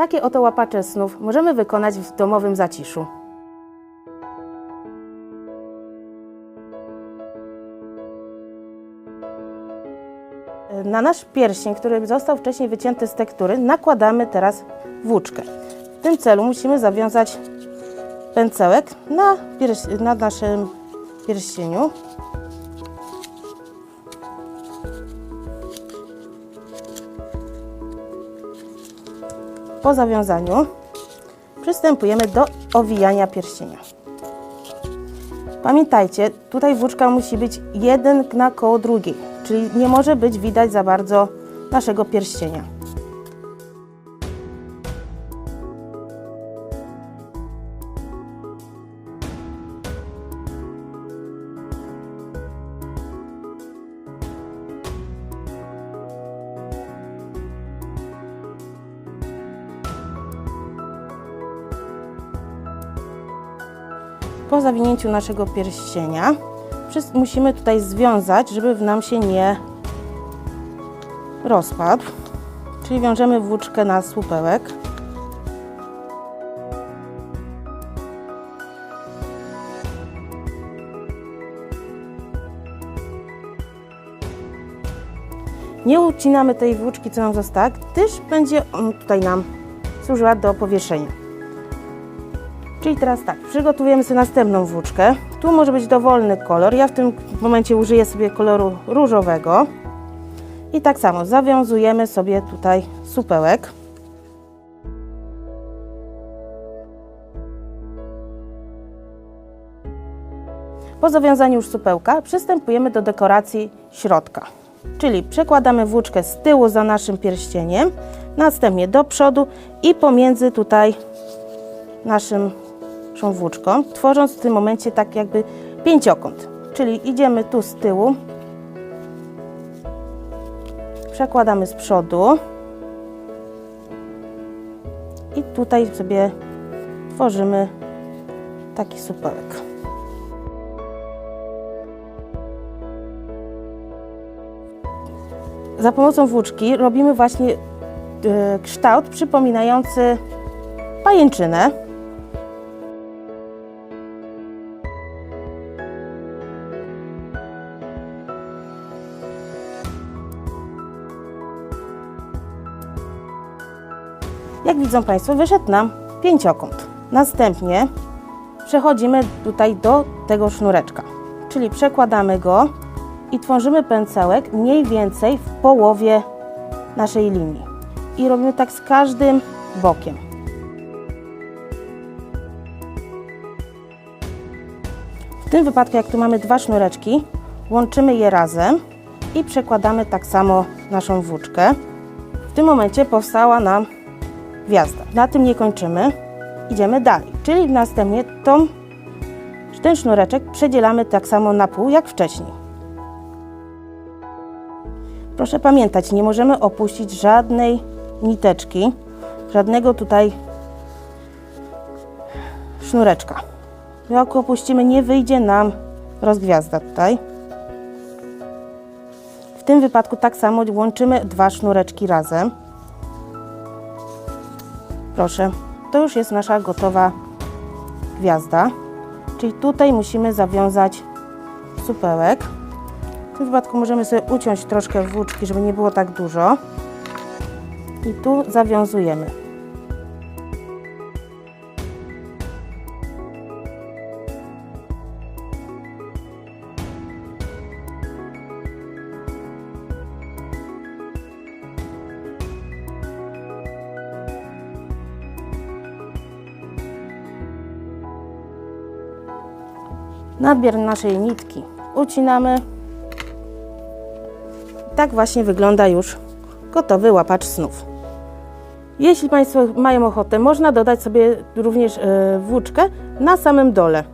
Takie oto łapacze snów możemy wykonać w domowym zaciszu. Na nasz pierścień, który został wcześniej wycięty z tektury, nakładamy teraz włóczkę. W tym celu musimy zawiązać pędzełek na, pierś- na naszym pierścieniu. Po zawiązaniu przystępujemy do owijania pierścienia. Pamiętajcie, tutaj włóczka musi być jeden na koło drugiej, czyli nie może być widać za bardzo naszego pierścienia. Po zawinięciu naszego pierścienia musimy tutaj związać, żeby nam się nie rozpadł. Czyli wiążemy włóczkę na słupełek. Nie ucinamy tej włóczki, co nam została, gdyż będzie on tutaj nam służyła do powieszenia. Czyli teraz tak, przygotujemy sobie następną włóczkę. Tu może być dowolny kolor. Ja w tym momencie użyję sobie koloru różowego. I tak samo zawiązujemy sobie tutaj supełek. Po zawiązaniu już supełka przystępujemy do dekoracji środka. Czyli przekładamy włóczkę z tyłu za naszym pierścieniem, następnie do przodu i pomiędzy tutaj naszym naszą włóczką, tworząc w tym momencie tak jakby pięciokąt. Czyli idziemy tu z tyłu, przekładamy z przodu i tutaj sobie tworzymy taki supełek. Za pomocą włóczki robimy właśnie e, kształt przypominający pajęczynę. Jak widzą Państwo, wyszedł nam pięciokąt. Następnie przechodzimy tutaj do tego sznureczka, czyli przekładamy go i tworzymy pędzełek mniej więcej w połowie naszej linii. I robimy tak z każdym bokiem. W tym wypadku, jak tu mamy dwa sznureczki, łączymy je razem i przekładamy tak samo naszą włóczkę. W tym momencie powstała nam gwiazda. Na tym nie kończymy, idziemy dalej, czyli następnie tą, ten sznureczek przedzielamy tak samo na pół jak wcześniej. Proszę pamiętać, nie możemy opuścić żadnej niteczki, żadnego tutaj sznureczka. Jak opuścimy, nie wyjdzie nam rozgwiazda tutaj. W tym wypadku tak samo łączymy dwa sznureczki razem. Proszę, to już jest nasza gotowa gwiazda. Czyli tutaj musimy zawiązać supełek. W tym wypadku możemy sobie uciąć troszkę włóczki, żeby nie było tak dużo. I tu zawiązujemy. Nadbier naszej nitki ucinamy. Tak właśnie wygląda już gotowy łapacz snów. Jeśli Państwo mają ochotę, można dodać sobie również e, włóczkę na samym dole.